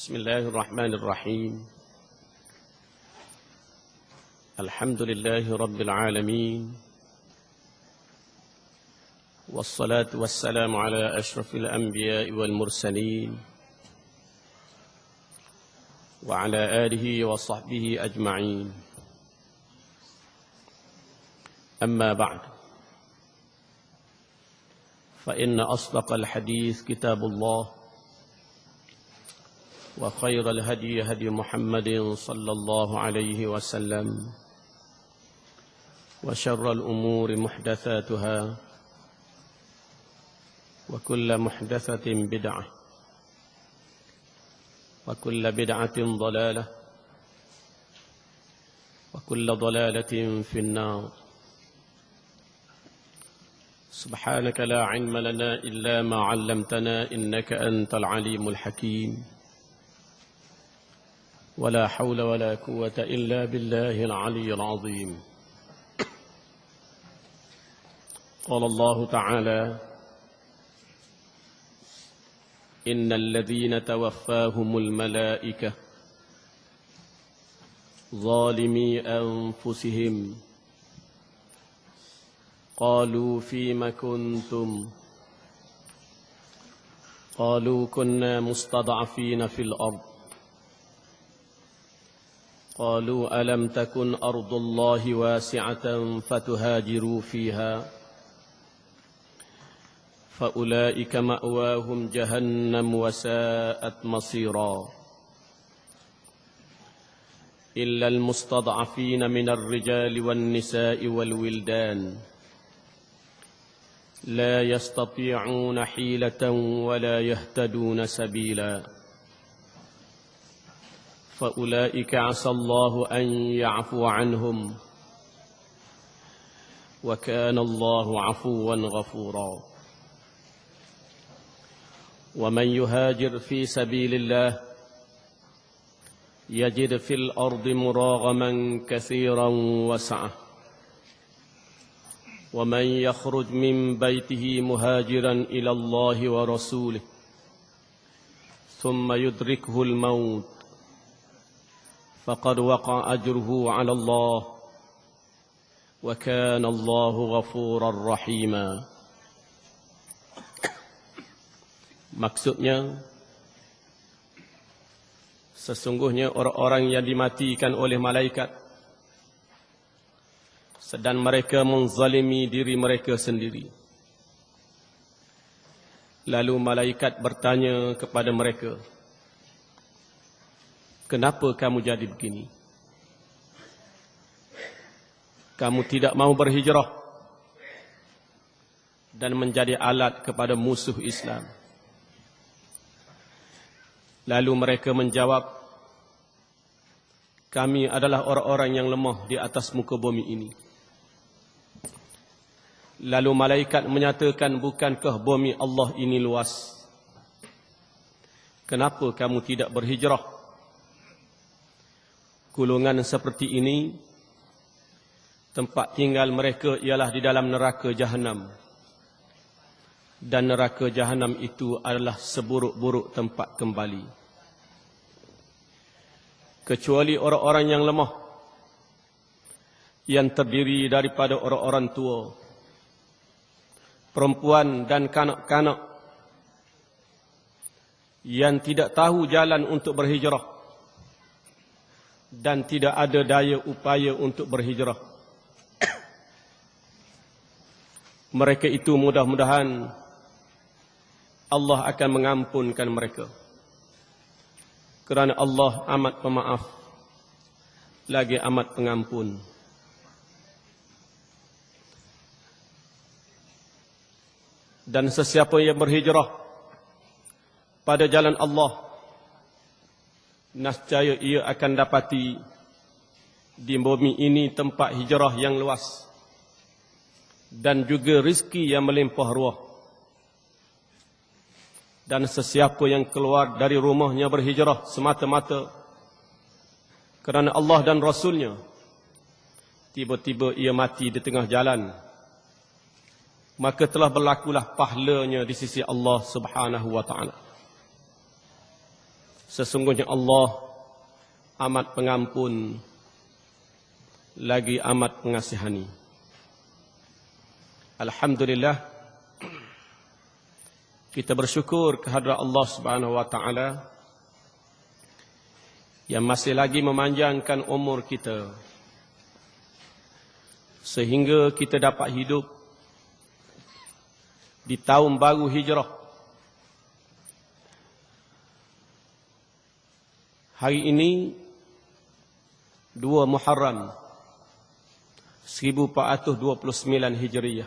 بسم الله الرحمن الرحيم. الحمد لله رب العالمين. والصلاة والسلام على أشرف الأنبياء والمرسلين. وعلى آله وصحبه أجمعين. أما بعد. فإن أصدق الحديث كتاب الله. وخير الهدي هدي محمد صلى الله عليه وسلم وشر الأمور محدثاتها وكل محدثة بدعة وكل بدعة ضلالة وكل ضلالة في النار. سبحانك لا علم لنا إلا ما علمتنا إنك أنت العليم الحكيم. ولا حول ولا قوة إلا بالله العلي العظيم. قال الله تعالى إن الذين توفاهم الملائكة ظالمي أنفسهم. قالوا فيم كنتم؟ قالوا كنا مستضعفين في الأرض. قالوا ألم تكن أرض الله واسعة فتهاجروا فيها فأولئك مأواهم جهنم وساءت مصيرا إلا المستضعفين من الرجال والنساء والولدان لا يستطيعون حيلة ولا يهتدون سبيلا فأولئك عسى الله أن يعفو عنهم وكان الله عفوا غفورا. ومن يهاجر في سبيل الله يجد في الأرض مراغما كثيرا وسعة. ومن يخرج من بيته مهاجرا إلى الله ورسوله ثم يدركه الموت فقد وقع أجره على الله وكان الله غفورا رحيما Maksudnya Sesungguhnya orang-orang yang dimatikan oleh malaikat Sedang mereka menzalimi diri mereka sendiri Lalu malaikat bertanya kepada mereka Kenapa kamu jadi begini? Kamu tidak mau berhijrah Dan menjadi alat kepada musuh Islam Lalu mereka menjawab, kami adalah orang-orang yang lemah di atas muka bumi ini. Lalu malaikat menyatakan, bukankah bumi Allah ini luas? Kenapa kamu tidak berhijrah? Kulungan seperti ini, tempat tinggal mereka ialah di dalam neraka jahanam. Dan neraka jahanam itu adalah seburuk-buruk tempat kembali kecuali orang-orang yang lemah yang terdiri daripada orang-orang tua perempuan dan kanak-kanak yang tidak tahu jalan untuk berhijrah dan tidak ada daya upaya untuk berhijrah. Mereka itu mudah-mudahan Allah akan mengampunkan mereka. Kerana Allah amat pemaaf lagi amat pengampun. Dan sesiapa yang berhijrah pada jalan Allah nascaya ia akan dapati di bumi ini tempat hijrah yang luas dan juga rizki yang melimpah ruah. Dan sesiapa yang keluar dari rumahnya berhijrah semata-mata kerana Allah dan Rasulnya tiba-tiba ia mati di tengah jalan maka telah berlakulah pahalanya di sisi Allah Subhanahu wa taala Sesungguhnya Allah amat pengampun lagi amat mengasihani. Alhamdulillah kita bersyukur kehadrat Allah Subhanahu wa taala yang masih lagi memanjangkan umur kita sehingga kita dapat hidup di tahun baru hijrah Hari ini 2 Muharram 1429 Hijriah.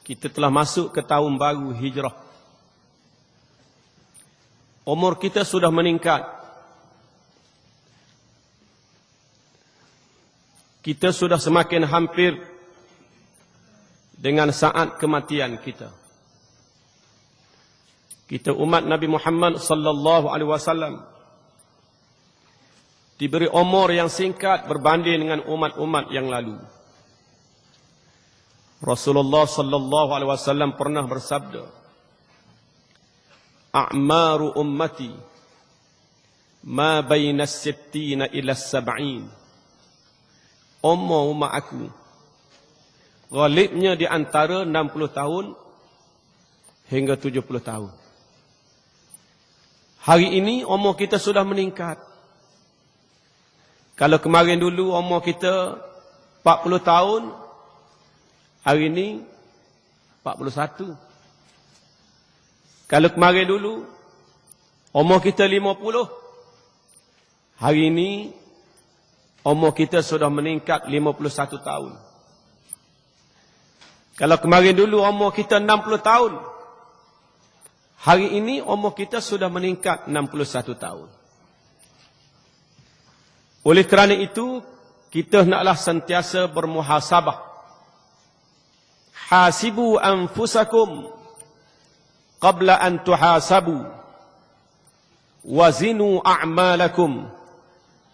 Kita telah masuk ke tahun baru Hijrah. Umur kita sudah meningkat. Kita sudah semakin hampir dengan saat kematian kita. Kita umat Nabi Muhammad sallallahu alaihi wasallam diberi umur yang singkat berbanding dengan umat-umat yang lalu. Rasulullah sallallahu alaihi wasallam pernah bersabda, "A'maru ummati ma baina as-sittina ila as-sab'in." Umur umat aku galibnya di antara 60 tahun hingga 70 tahun. Hari ini umur kita sudah meningkat. Kalau kemarin dulu umur kita 40 tahun, hari ini 41. Kalau kemarin dulu umur kita 50, hari ini umur kita sudah meningkat 51 tahun. Kalau kemarin dulu umur kita 60 tahun, Hari ini umur kita sudah meningkat 61 tahun. Oleh kerana itu, kita naklah sentiasa bermuhasabah. Hasibu anfusakum qabla an tuhasabu. Wazinu a'malakum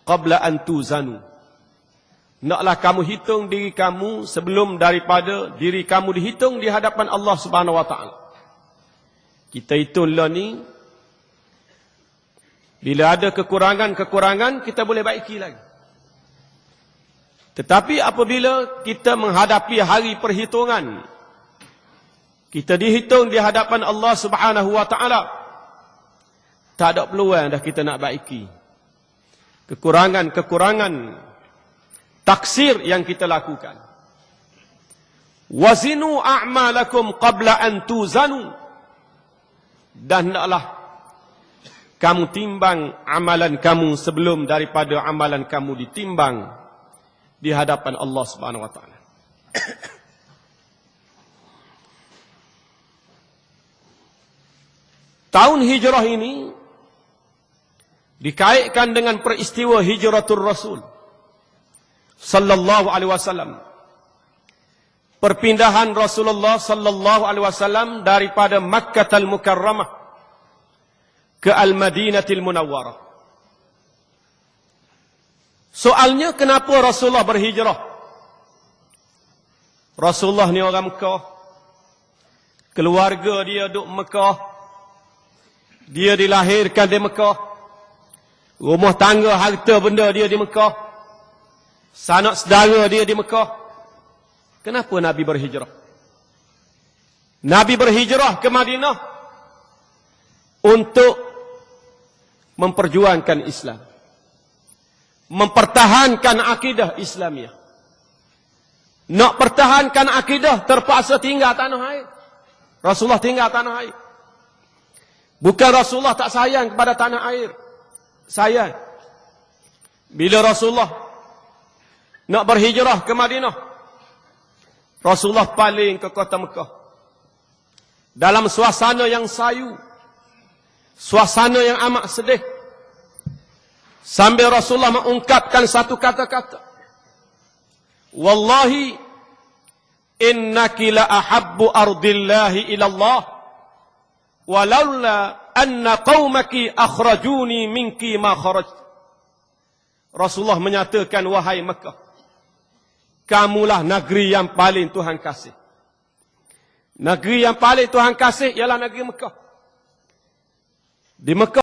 qabla an tuzanu. Naklah kamu hitung diri kamu sebelum daripada diri kamu dihitung di hadapan Allah Subhanahu wa taala. Kita hitunglah ni. Bila ada kekurangan-kekurangan, kita boleh baiki lagi. Tetapi apabila kita menghadapi hari perhitungan, kita dihitung di hadapan Allah Subhanahu wa taala. Tak ada peluang dah kita nak baiki. Kekurangan-kekurangan taksir yang kita lakukan. Wazinu a'malakum qabla an tuzanu dan hendaklah kamu timbang amalan kamu sebelum daripada amalan kamu ditimbang di hadapan Allah Subhanahu wa taala. Tahun hijrah ini dikaitkan dengan peristiwa hijratul Rasul sallallahu alaihi wasallam perpindahan Rasulullah sallallahu alaihi wasallam daripada Makkah al-Mukarramah ke Al-Madinatil Munawwarah. Soalnya kenapa Rasulullah berhijrah? Rasulullah ni orang Mekah. Keluarga dia duduk Mekah. Dia dilahirkan di Mekah. Rumah tangga harta benda dia di Mekah. Sanak saudara dia di Mekah. Kenapa Nabi berhijrah? Nabi berhijrah ke Madinah untuk memperjuangkan Islam. Mempertahankan akidah Islamiyah. Nak pertahankan akidah terpaksa tinggal tanah air. Rasulullah tinggal tanah air. Bukan Rasulullah tak sayang kepada tanah air. Sayang. Bila Rasulullah nak berhijrah ke Madinah, Rasulullah paling ke kota Mekah. Dalam suasana yang sayu. Suasana yang amat sedih. Sambil Rasulullah mengungkapkan satu kata-kata. Wallahi innaki la ahabbu ardillahi ila Allah. Walaula anna qawmaki akhrajuni minki ma kharaj. Rasulullah menyatakan wahai Mekah kamulah negeri yang paling Tuhan kasih. Negeri yang paling Tuhan kasih ialah negeri Mekah. Di Mekah